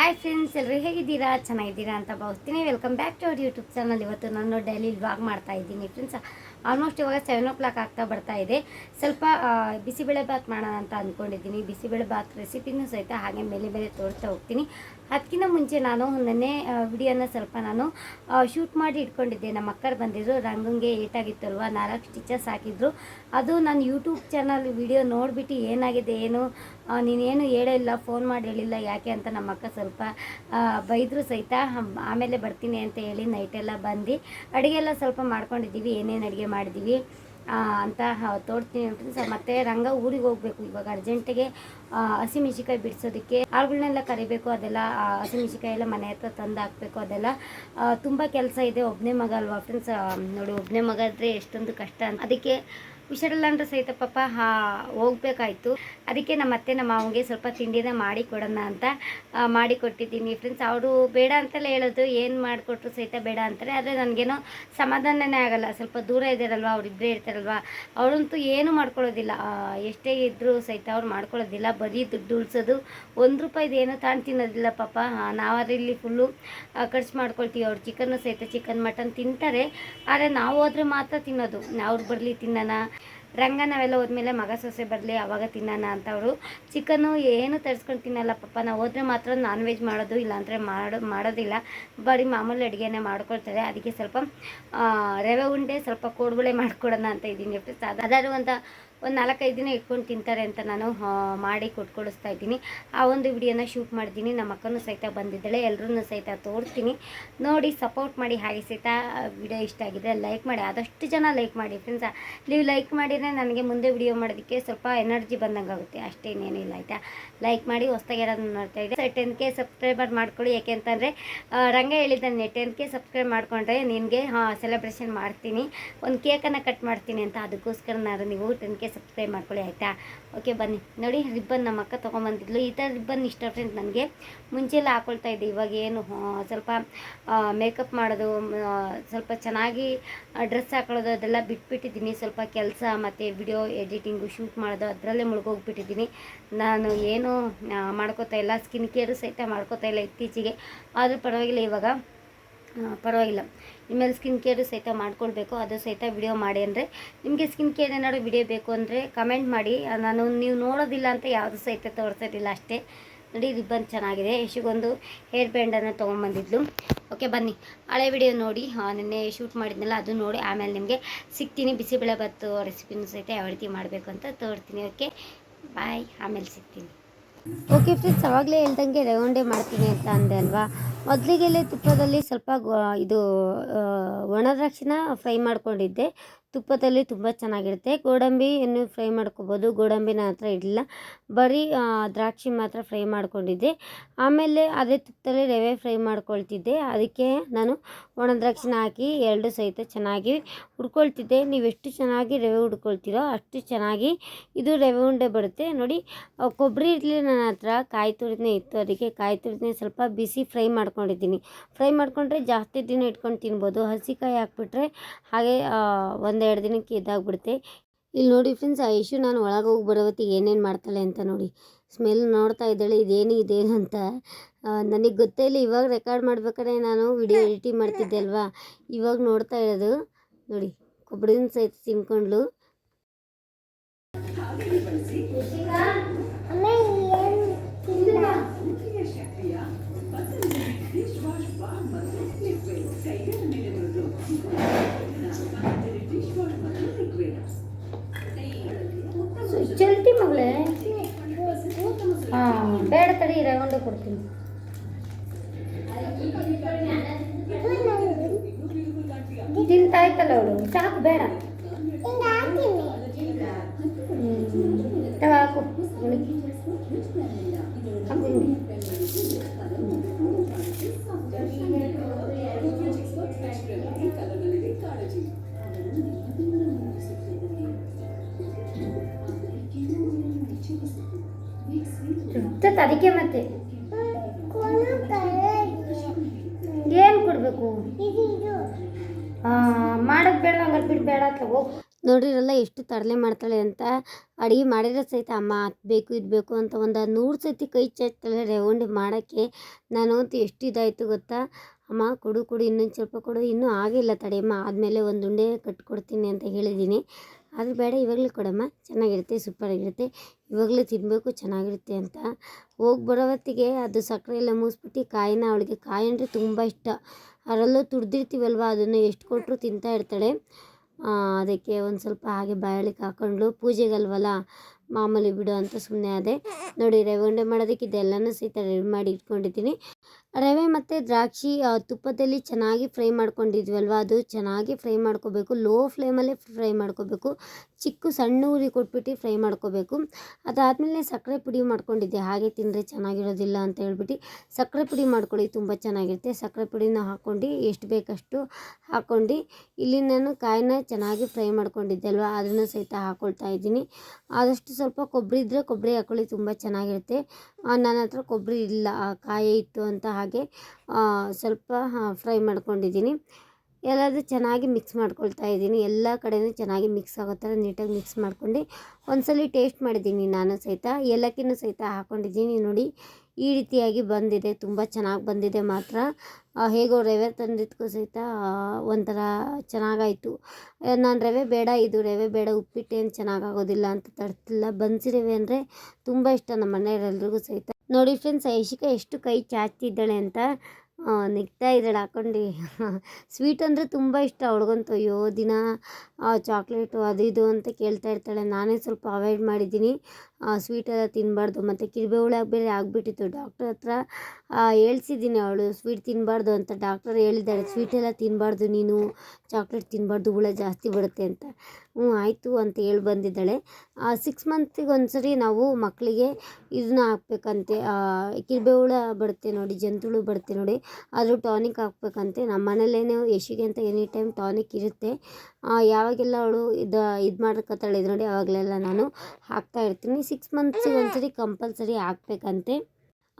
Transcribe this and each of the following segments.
Hi friends ಎಲ್ಲರೂ ಹೇಗಿದ್ದೀರಾ? ಚೆನ್ನಾಗಿದ್ದೀರಾ ಅಂತ ಭಾವಿಸ್ತೀನಿ. Welcome back to our YouTube channel ಇವತ್ತು ನಾನು ಡೈಲಿ ವ್ಲಾಗ್ ಮಾಡ್ತಾ ಇದ್ದೀನಿ ಫ್ರೆಂಡ್ಸ್ ಆಲ್ಮೋಸ್ಟ್ ಇವಾಗ ಸೆವೆನ್ ಓ ಕ್ಲಾಕ್ ಆಗ್ತಾ ಬರ್ತಾ ಇದೆ. ಸ್ವಲ್ಪ ಬಿಸಿಬೇಳೆ ಬಾತ್ ಮಾಡೋಣ ಅಂತ ಅಂದ್ಕೊಂಡಿದ್ದೀನಿ ಬಿಸಿಬೇಳೆ ಬಾತ್ ರೆಸಿಪಿನೂ ಸಹಿತ ಹಾಗೆ ಮೇಲೆ ಮೇಲೆ ತೋರಿಸ್ತಾ ಹೋಗ್ತೀನಿ. ಅದಕ್ಕಿಂತ ಮುಂಚೆ ನಾನು ನೆನ್ನೆ ವಿಡಿಯೋನ ಸ್ವಲ್ಪ ನಾನು ಶೂಟ್ ಮಾಡಿ ಇಟ್ಕೊಂಡಿದ್ದೆ. ನಮ್ಮ ಅಕ್ಕರು ಬಂದಿದ್ರು. ರಂಗಂಗೆ ಏಟಾಗಿತ್ತಲ್ವ? ನಾಲ್ಕು ಸ್ಟಿಚಸ್ ಹಾಕಿದ್ರು. ಅದು ನಾನು ಯೂಟ್ಯೂಬ್ ಚಾನಲ್ ವಿಡಿಯೋ ನೋಡಿಬಿಟ್ಟು ಏನಾಗಿದೆ, ಏನು ನೀನೇನು ಹೇಳಿಲ್ಲ ಫೋನ್ ಮಾಡಿ ಹೇಳಿಲ್ಲ, ಯಾಕೆ ಅಂತ ನಮ್ಮ ಅಕ್ಕ ಸ್ವಲ್ಪ ಬೈದರೂ ಸಹಿತ ಆಮೇಲೆ ಬರ್ತೀನಿ ಅಂತ ಹೇಳಿ ನೈಟೆಲ್ಲ ಬಂದು, ಅಡುಗೆ ಎಲ್ಲ ಸ್ವಲ್ಪ ಮಾಡ್ಕೊಂಡಿದ್ದೀವಿ, ಏನೇನು ಅಡುಗೆ ಮಾಡಿದ್ದೀವಿ ಅಂತ ತೋಡ್ತೀನಿ ಸರ್, ಮತ್ತೆ ರಂಗ ಊರಿಗೆ ಹೋಗಬೇಕು, ಇವಾಗ ಅರ್ಜೆಂಟಿಗೆ ಹಸಿಮೆಣಸಿಕಾಯಿ ಬಿಡಿಸೋದಕ್ಕೆ ಆಳುಗಳನ್ನೆಲ್ಲ ಕರಿಬೇಕು, ಅದೆಲ್ಲ ಹಸಿಮೆಣಸಿಕಾಯಿ ಎಲ್ಲ ಮನೆ ಹತ್ರ ತಂದು ಹಾಕಬೇಕು, ಅದೆಲ್ಲ ತುಂಬ ಕೆಲಸ ಇದೆ ಒಬ್ಬನೇ ಮಗ ಅಲ್ವಾ ಫ್ರೆಂಡ್ಸ್ ನೋಡಿ ಒಬ್ಬನೇ ಮಗ ಆದರೆ ಎಷ್ಟೊಂದು ಕಷ್ಟ ಅದಕ್ಕೆ ಹುಷಾರಿಲ್ಲ ಸಹಿತ ಪಾಪ, ಹಾ, ಹೋಗ್ಬೇಕಾಯ್ತು. ಅದಕ್ಕೆ ನಮ್ಮ ಅತ್ತೆ, ನಮ್ಮ ಅವನಿಗೆ ಸ್ವಲ್ಪ ತಿಂಡಿನ ಮಾಡಿ ಕೊಡೋಣ ಅಂತ ಮಾಡಿ ಕೊಟ್ಟಿದ್ದೀನಿ ಫ್ರೆಂಡ್ಸ್ ಅವರು ಬೇಡ ಅಂತಲೇ ಹೇಳೋದು, ಏನು ಮಾಡಿಕೊಟ್ರು ಸಹಿತ ಬೇಡ ಅಂತಾರೆ. ಆದರೆ ನನಗೇನೋ ಸಮಾಧಾನನೇ ಆಗಲ್ಲ. ಸ್ವಲ್ಪ ದೂರ ಇದ್ದಾರಲ್ವ ಅವರಿಬ್ಬರೇ ಇರ್ತಾರಲ್ವ. ಅವಳಂತೂ ಏನು ಮಾಡ್ಕೊಳ್ಳೋದಿಲ್ಲ. ಎಷ್ಟೇ ಇದ್ದರೂ ಸಹಿತ ಅವ್ರು ಮಾಡ್ಕೊಳ್ಳೋದಿಲ್ಲ. ಬರೀ ದುಡ್ಡು ಉಳಿಸೋದು. ಒಂದು ರೂಪಾಯಿದು ಏನೂ ತಾನು ತಿನ್ನೋದಿಲ್ಲ ಪಾಪ. ನಾವಾದ್ರೆ ಇಲ್ಲಿ ಫುಲ್ಲು ಖರ್ಚು ಮಾಡ್ಕೊಳ್ತೀವಿ. ಅವ್ರು ಚಿಕನ್ನು ಸಹಿತ ಚಿಕನ್ ಮಟನ್ ತಿಂತಾರೆ. ಆದರೆ ನಾವು ಹೋದ್ರೆ ಮಾತ್ರ ತಿನ್ನೋದು. ಅವ್ರು ಬರಲಿ ತಿನ್ನೋಣ. ರಂಗ ನಾವೆಲ್ಲ ಹೋದ್ಮೇಲೆ ಮಗ ಸೊಸೆ ಬರಲಿ, ಅವಾಗ ತಿನ್ನೋಣ ಅಂತ ಅವರು ಚಿಕನ್ನು ಏನು ತರಿಸ್ಕೊಂಡು ತಿನ್ನಲ್ಲ ಪಪ್ಪ ನಾವು ಹೋದ್ರೆ ಮಾತ್ರ ನಾನ್ ವೆಜ್ ಮಾಡೋದು, ಇಲ್ಲಾಂದರೆ ಮಾಡೋ, ಮಾಡೋದಿಲ್ಲ. ಬರೀ ಮಾಮೂಲಿ ಅಡುಗೆನೇ ಮಾಡ್ಕೊಳ್ತಾರೆ. ಅದಕ್ಕೆ ಸ್ವಲ್ಪ ರವೆ ಉಂಡೆ ಸ್ವಲ್ಪ ಕೋಡುಬಳೆ ಮಾಡ್ಕೊಡೋಣ ಅಂತ ಇದ್ದೀನಿ. ಅದಾದ್ರು ಅಂತ ಒಂದು ನಾಲ್ಕೈದು ದಿನ ಇಟ್ಕೊಂಡು ತಿಂತಾರೆ ಅಂತ ನಾನು ಮಾಡಿ ಕೊಟ್ಕೊಳಿಸ್ತಾ ಇದ್ದೀನಿ. ಆ ಒಂದು ವಿಡಿಯೋನ ಶೂಟ್ ಮಾಡಿದ್ದೀನಿ ನಮ್ಮ ಅಕ್ಕನೂ ಸಹಿತ ಬಂದಿದ್ದಾಳೆ. ಎಲ್ಲರೂ ಸಹಿತ ತೋರಿಸ್ತೀನಿ. ನೋಡಿ ಸಪೋರ್ಟ್ ಮಾಡಿ ಹಾಗೆ ಸಹಿತ ವಿಡಿಯೋ ಇಷ್ಟ ಆಗಿದೆ ಲೈಕ್ ಮಾಡಿ. ಆದಷ್ಟು ಜನ ಲೈಕ್ ಮಾಡಿ ಫ್ರೆಂಡ್ಸ್ ನೀವು ಲೈಕ್ ಮಾಡಿದರೆ ನನಗೆ ಮುಂದೆ ವಿಡಿಯೋ ಮಾಡೋದಕ್ಕೆ ಸ್ವಲ್ಪ ಎನರ್ಜಿ ಬಂದಂಗೆ ಆಗುತ್ತೆ ಅಷ್ಟೇನೇನಿಲ್ಲ ಆಯಿತಾ? ಲೈಕ್ ಮಾಡಿ, ಹೊಸ್ದಾಗಿ ಯಾರಾದ್ರು ನೋಡ್ತಾ ಇದ್ದೆ ಟೆನ್ ಕೆ ಸಬ್ಸ್ಕ್ರೈಬರ್ ಮಾಡ್ಕೊಳ್ಳಿ. ಯಾಕೆ ಅಂತಂದರೆ ರಂಗ ಹೇಳಿದ್ದಾನೆ ಟೆನ್ ಕೆ ಸಬ್ಸ್ಕ್ರೈಬ್ ಮಾಡಿಕೊಂಡ್ರೆ ನಿನಗೆ ಸೆಲೆಬ್ರೇಷನ್ ಮಾಡ್ತೀನಿ. ಒಂದು ಕೇಕನ್ನು ಕಟ್ ಮಾಡ್ತೀನಿ ಅಂತ. ಅದಕ್ಕೋಸ್ಕರ ನಾನು ನೀವು ಟೆನ್ ಕೆ ಸಬ್ಸ್ಕ್ರೈಬ್ ಮಾಡ್ಕೊಳ್ಳಿ, ಆಯಿತಾ? ಓಕೆ ಬನ್ನಿ. ನೋಡಿ ರಿಬ್ಬನ್ ನಮ್ಮ ಅಕ್ಕ ತೊಗೊಂಬಂದಿದ್ಲು. ಈ ಥರ ರಿಬ್ಬನ್ ಇಷ್ಟ ಫ್ರೆಂಡ್ ನನಗೆ. ಮುಂಚೆಲ್ಲ ಹಾಕೊಳ್ತಾ ಇದ್ದೆ. ಇವಾಗ ಏನು ಸ್ವಲ್ಪ ಮೇಕಪ್ ಮಾಡೋದು ಸ್ವಲ್ಪ ಚೆನ್ನಾಗಿ ಡ್ರೆಸ್ ಹಾಕೊಳ್ಳೋದು, ಅದೆಲ್ಲ ಬಿಟ್ಬಿಟ್ಟಿದ್ದೀನಿ. ಸ್ವಲ್ಪ ಕೆಲಸ ಮತ್ತು ವಿಡಿಯೋ ಎಡಿಟಿಂಗು ಶೂಟ್ ಮಾಡೋದು, ಅದರಲ್ಲೇ ಮುಳುಗೋಗ್ಬಿಟ್ಟಿದ್ದೀನಿ. ನಾನು ಏನು ಮಾಡ್ಕೋತಾ ಇಲ್ಲ. ಸ್ಕಿನ್ ಕೇರು ಸಹಿತ ಮಾಡ್ಕೋತಾ ಇಲ್ಲ ಇತ್ತೀಚೆಗೆ. ಆದರೂ ಪರವಾಗಿಲ್ಲ ಇವಾಗ. ಪರವಾಗಿಲ್ಲ. ಇನ್ಮೇಲೆ ಸ್ಕಿನ್ ಕೇರು ಸಹಿತ ಮಾಡ್ಕೊಳ್ಬೇಕು, ಅದು ಸಹಿತ ವಿಡಿಯೋ ಮಾಡಿ ಅಂದರೆ ನಿಮಗೆ ಸ್ಕಿನ್ ಕೇರ್ ಏನಾದರೂ ವಿಡಿಯೋ ಬೇಕು ಅಂದರೆ ಕಮೆಂಟ್ ಮಾಡಿ. ನಾನು ನೀವು ನೋಡೋದಿಲ್ಲ ಅಂತ ಯಾವುದು ಸಹಿತ ತೋರಿಸೋದಿಲ್ಲ ಅಷ್ಟೇ. ನೋಡಿ ರಿಬ್ಬನ್ ಚೆನ್ನಾಗಿದೆ. ಯಶಿಗೊಂದು ಹೇರ್ ಬ್ಯಾಂಡನ್ನು ತೊಗೊಂಬಂದಿದ್ಲು ಓಕೆ, ಬನ್ನಿ. ಹಳೆ ವಿಡಿಯೋ ನೋಡಿ. ನಿನ್ನೆ ಶೂಟ್ ಮಾಡಿದ್ನಲ್ಲ, ಅದು ನೋಡಿ. ಆಮೇಲೆ ನಿಮಗೆ ಸಿಗ್ತೀನಿ. ಬಿಸಿಬೇಳೆ ಬತ್ತು ರೆಸಿಪಿನೂ ಸಹಿತ ಯಾವ ರೀತಿ ಮಾಡಬೇಕು ಅಂತ ತೋರ್ತೀನಿ ಓಕೆ, ಬಾಯ್. ಆಮೇಲೆ ಸಿಗ್ತೀನಿ. ಓಕೆ ಫ್ರೆಂಡ್ಸ್ ಅವಾಗಲೇ ಹೇಳ್ದಂಗೆ ರೌಂಡೆ ಮಾಡ್ತೀನಿ ಅಂತ ಅಂದೆ ಅಲ್ವಾ? ಮೊದಲಿಗೆಲ್ಲೇ ತುಪ್ಪದಲ್ಲಿ ಸ್ವಲ್ಪ ಇದು ಆ, ಒಣ ದ್ರಾಕ್ಷಿನ ಫ್ರೈ ಮಾಡ್ಕೊಂಡಿದ್ದೆ. ತುಪ್ಪದಲ್ಲಿ ತುಂಬ ಚೆನ್ನಾಗಿರುತ್ತೆ. ಗೋಡಂಬಿಯನ್ನು ಫ್ರೈ ಮಾಡ್ಕೋಬೋದು. ಗೋಡಂಬಿನ ಹತ್ರ ಇರಲಿಲ್ಲ ಬರೀ ದ್ರಾಕ್ಷಿ ಮಾತ್ರ ಫ್ರೈ ಮಾಡ್ಕೊಂಡಿದ್ದೆ. ಆಮೇಲೆ ಅದೇ ತುಪ್ಪದಲ್ಲಿ ರವೆ ಫ್ರೈ ಮಾಡ್ಕೊಳ್ತಿದ್ದೆ. ಅದಕ್ಕೆ ನಾನು ಒಣ ದ್ರಾಕ್ಷಿನ ಹಾಕಿ ಎರಡು ಸಹಿತ ಚೆನ್ನಾಗಿ ಹುರ್ಕೊಳ್ತಿದ್ದೆ. ನೀವು ಎಷ್ಟು ಚೆನ್ನಾಗಿ ರವೆ ಹುಡ್ಕೊಳ್ತೀರೋ ಅಷ್ಟು ಚೆನ್ನಾಗಿ ಇದು ರವೆ ಉಂಡೆ ಬರುತ್ತೆ. ನೋಡಿ ಕೊಬ್ಬರಿ ಇರಲಿ ನನ್ನ ಹತ್ರ. ಕಾಯಿ ತುರಿದನೇ ಇತ್ತು. ಅದಕ್ಕೆ ಕಾಯಿ ತುರಿದನೇ ಸ್ವಲ್ಪ ಬಿಸಿ ಫ್ರೈ ಮಾಡ್ಕೊಂಡಿದ್ದೀನಿ. ಫ್ರೈ ಮಾಡಿಕೊಂಡ್ರೆ ಜಾಸ್ತಿ ದಿನ ಇಟ್ಕೊಂಡು ತಿನ್ಬೋದು. ಹಸಿಕಾಯಿ ಹಾಕ್ಬಿಟ್ರೆ ಹಾಗೆ ಒಂದೆರಡು ದಿನಕ್ಕೆ ಇದಾಗ್ಬಿಡುತ್ತೆ ಇಲ್ಲಿ ನೋಡಿ ಫ್ರೆಂಡ್ಸ್, ಆ ಐಶು ನಾನು ಒಳಗೆ ಹೋಗಿ ಬರೋ ಹೊತ್ತಿಗೆ ಏನೇನು ಮಾಡ್ತಾಳೆ ಅಂತ ನೋಡಿ. ಸ್ಮೆಲ್ ನೋಡ್ತಾ ಇದ್ದಾಳೆ, ಇದೇನು ಇದೇನು ಅಂತ. ನನಗೆ ಗೊತ್ತೇ ಇಲ್ಲ, ಇವಾಗ ರೆಕಾರ್ಡ್ ಮಾಡ್ಬೇಕಾದ್ರೆ ನಾನು ವಿಡಿಯೋ ಎಡಿಟಿಂಗ್ ಮಾಡ್ತಿದ್ದೆ ಅಲ್ವಾ? ಇವಾಗ ನೋಡ್ತಾ ಇರೋದು. ನೋಡಿ, ಕೊಬ್ಬರಿನ ಸಹಿತ ತಿನ್ಕೊಂಡ್ಲು ಅದಕ್ಕೆ ಮತ್ತೆ. ಏನು ಕೊಡಬೇಕು? ಮಾಡೋದು ಬೇಡ ಹಂಗಾರೆ ಬಿಡ್ ಬೇಡ ತಗೋ. ನೋಡಿರಲ್ಲ ಎಷ್ಟು ತರಲೆ ಮಾಡ್ತಾಳೆ ಅಂತ. ಅಡುಗೆ ಮಾಡಿದ್ರೆ ಸಹಿತ ಅಮ್ಮ ಅದು ಬೇಕು, ಇದು ಬೇಕು ಅಂತ ಒಂದು ನೂರು ಸತಿ ಕೈ ಚಾಚ್ತಾಳೆ ರವೆ ಉಂಡೆ ಮಾಡೋಕ್ಕೆ. ನಾನು ಅಂತ ಎಷ್ಟು ಇದಾಯಿತು ಗೊತ್ತಾ? ಅಮ್ಮ ಕೊಡು ಕೊಡು, ಇನ್ನೊಂದು ಸ್ವಲ್ಪ ಕೊಡು. ಇನ್ನೂ ಆಗಿಲ್ಲ ತಡೆಯಮ್ಮ ಆದಮೇಲೆ ಒಂದು ಉಂಡೆ ಕಟ್ಕೊಡ್ತೀನಿ ಅಂತ ಹೇಳಿದ್ದೀನಿ ಅದು ಬೇಡ, ಇವಾಗಲೇ ಕೊಡಮ್ಮ. ಚೆನ್ನಾಗಿರುತ್ತೆ, ಸೂಪರಾಗಿರುತ್ತೆ. ಇವಾಗಲೇ ತಿನ್ನಬೇಕು ಚೆನ್ನಾಗಿರುತ್ತೆ ಅಂತ. ಹೋಗಿ ಬರೋ ಹೊತ್ತಿಗೆ ಅದು ಸಕ್ಕರೆ ಎಲ್ಲ ಮುಗಿಸ್ಬಿಟ್ಟು ಕಾಯಿನ ಅವಳಿಗೆ ಕಾಯಿ ಅಂದರೆ ತುಂಬ ಇಷ್ಟ. ಅದರಲ್ಲೂ ತುಡ್ದಿರ್ತೀವಲ್ವ, ಅದನ್ನು ಎಷ್ಟು ಕೊಟ್ಟರು ತಿಂತಾ ಇರ್ತಾಳೆ. ಅದಕ್ಕೆ ಒಂದು ಸ್ವಲ್ಪ ಹಾಗೆ ಬಾಯಳಿಗೆ ಹಾಕೊಂಡ್ಲು ಪೂಜೆಗಲ್ವಲ್ಲ? ಮಾಮೂಲಿ ಬಿಡು ಅಂತ ಸುಮ್ಮನೆ ಅದೇ ನೋಡಿ ರವೆ ಮಾಡೋದಕ್ಕೆ ಇದೆಲ್ಲನೂ ಸಹಿತ ರೆಡಿ ಮಾಡಿ ಇಟ್ಕೊಂಡಿದ್ದೀನಿ. ರವೆ ಮತ್ತು ದ್ರಾಕ್ಷಿ ತುಪ್ಪದಲ್ಲಿ ಚೆನ್ನಾಗಿ ಫ್ರೈ ಮಾಡ್ಕೊಂಡಿದ್ವಲ್ವ? ಅದು ಚೆನ್ನಾಗಿ ಫ್ರೈ ಮಾಡ್ಕೋಬೇಕು. ಲೋ ಫ್ಲೇಮಲ್ಲೇ ಫ್ರೈ ಮಾಡ್ಕೋಬೇಕು. ಚಿಕ್ಕ ಸಣ್ಣ ಉರಿ ಕೊಟ್ಬಿಟ್ಟು ಫ್ರೈ ಮಾಡ್ಕೋಬೇಕು. ಅದಾದಮೇಲೆ ಸಕ್ಕರೆ ಪುಡಿ ಮಾಡ್ಕೊಂಡಿದ್ದೆ. ಹಾಗೆ ತಿಂದರೆ ಚೆನ್ನಾಗಿರೋದಿಲ್ಲ ಅಂತ ಹೇಳ್ಬಿಟ್ಟು ಸಕ್ಕರೆ ಪುಡಿ ಮಾಡ್ಕೊಳ್ಳಿ, ತುಂಬ ಚೆನ್ನಾಗಿರುತ್ತೆ. ಸಕ್ಕರೆ ಪುಡಿನ ಹಾಕ್ಕೊಂಡು ಎಷ್ಟು ಬೇಕಷ್ಟು ಹಾಕ್ಕೊಂಡು ಇಲ್ಲಿ ನಾನು ಕಾಯಿನ ಚೆನ್ನಾಗಿ ಫ್ರೈ ಮಾಡ್ಕೊಂಡಿದ್ದೆ ಅಲ್ವ? ಅದನ್ನು ಸಹಿತ ಹಾಕ್ಕೊಳ್ತಾ ಇದ್ದೀನಿ. ಆದಷ್ಟು ಸ್ವಲ್ಪ ಕೊಬ್ಬರಿ ಇದ್ದರೆ ಕೊಬ್ಬರಿ ಹಾಕ್ಕೊಳ್ಳಿ ತುಂಬ ಚೆನ್ನಾಗಿರುತ್ತೆ. ನನ್ನ ಹತ್ರ ಕೊಬ್ಬರಿ ಇಲ್ಲ. ಕಾಯಿ ಇತ್ತು ಅಂತ ಹಾಗೆ ಸ್ವಲ್ಪ ಫ್ರೈ ಮಾಡ್ಕೊಂಡಿದ್ದೀನಿ. ಎಲ್ಲದು ಚೆನ್ನಾಗಿ ಮಿಕ್ಸ್ ಮಾಡ್ಕೊಳ್ತಾ ಇದ್ದೀನಿ. ಎಲ್ಲ ಕಡೆಯೂ ಚೆನ್ನಾಗಿ ಮಿಕ್ಸ್ ಆಗೋ ಥರ ನೀಟಾಗಿ ಮಿಕ್ಸ್ ಮಾಡ್ಕೊಂಡು ಒಂದ್ಸಲಿ ಟೇಸ್ಟ್ ಮಾಡಿದ್ದೀನಿ ನಾನು ಸಹಿತ. ಏಲಕ್ಕಿನೂ ಸಹಿತ ಹಾಕ್ಕೊಂಡಿದ್ದೀನಿ ನೋಡಿ. ಈ ರೀತಿಯಾಗಿ ಬಂದಿದೆ. ತುಂಬ ಚೆನ್ನಾಗಿ ಬಂದಿದೆ ಮಾತ್ರ. ಹೇಗೋ ರವೆ ತಂದಿದ್ದಕ್ಕೂ ಸಹಿತ ಒಂಥರ ಚೆನ್ನಾಗಾಯಿತು. ನಾನು ರವೆ ಬೇಡ, ಇದು ರವೆ ಬೇಡ ಉಪ್ಪಿಟ್ಟು ಏನು ಚೆನ್ನಾಗಾಗೋದಿಲ್ಲ ಅಂತ ತರ್ತಿಲ್ಲ ಬನ್ಸಿ ರವೆ ಅಂದರೆ ತುಂಬ ಇಷ್ಟ ನಮ್ಮ ಮನೆಯವರೆಲ್ರಿಗೂ ಸಹಿತ. ನೋಡಿ ಫ್ರೆಂಡ್ಸ್ ಐಶಿಕ ಎಷ್ಟು ಕೈ ಚಾಚ್ತಿದ್ದಾಳೆ ಅಂತ ನೆಗ್ತಾ ಇದ್ದಾಳೆ. ಹಾಕೊಂಡು. ಸ್ವೀಟ್ ಅಂದರೆ ತುಂಬ ಇಷ್ಟ. ಅವಳಿಗಂತೂ, ಅಯ್ಯೋ, ದಿನ ಚಾಕ್ಲೇಟು ಅದು ಇದು ಅಂತ ಕೇಳ್ತಾ ಇರ್ತಾಳೆ. ನಾನೇ ಸ್ವಲ್ಪ ಅವಾಯ್ಡ್ ಮಾಡಿದ್ದೀನಿ. ಸ್ವೀಟ್ ಎಲ್ಲ ತಿನ್ನಬಾರ್ದು ಮತ್ತು ಕಿರ್ಬೆ ಹುಳ ಬೇರೆ ಆಗಿಬಿಟ್ಟಿತ್ತು. ಡಾಕ್ಟರ್ ಹತ್ರ ಹೇಳ್ಸಿದ್ದೀನಿ ಅವಳು ಸ್ವೀಟ್ ತಿನ್ನಬಾರ್ದು ಅಂತ. ಡಾಕ್ಟರ್ ಹೇಳಿದ್ದಾಳೆ ಸ್ವೀಟ್ ಎಲ್ಲ ತಿನ್ನಬಾರ್ದು ನೀನು. ಚಾಕ್ಲೇಟ್ ತಿನ್ನಬಾರ್ದು ಹುಳ ಜಾಸ್ತಿ ಬರುತ್ತೆ ಅಂತ. ಹ್ಞೂ, ಆಯಿತು ಅಂತ ಹೇಳಿ ಬಂದಿದ್ದಾಳೆ. ಸಿಕ್ಸ್ ಮಂತಿಗೆ ಒಂದ್ಸರಿ ನಾವು ಮಕ್ಕಳಿಗೆ ಇದನ್ನ ಹಾಕ್ಬೇಕಂತೆ. ಕಿರ್ಬೆ ಹುಳ ಬರುತ್ತೆ ನೋಡಿ, ಜಂತುಳು ಬರುತ್ತೆ ನೋಡಿ. ಅದ್ರ ಟಾನಿಕ್ ಹಾಕ್ಬೇಕಂತೆ. ನಮ್ಮ ಮನೇಲೇನೇ ಯಶಿಗೆ ಅಂತ ಎನಿ ಟೈಮ್ ಟಾನಿಕ್ ಇರುತ್ತೆ. ಯಾವಾಗೆಲ್ಲ ಅವಳು ಇದು ಇದು ಮಾಡ್ಕೊತಾಳೆ ಇದು ನೋಡಿ ಅವಾಗಲೆಲ್ಲ ನಾನು ಹಾಕ್ತಾ ಇರ್ತೀನಿ. ಸಿಕ್ಸ್ ಮಂತ್ಸಿಗೆ ಒಂದ್ಸರಿ ಕಂಪಲ್ಸರಿ ಹಾಕ್ಬೇಕಂತೆ.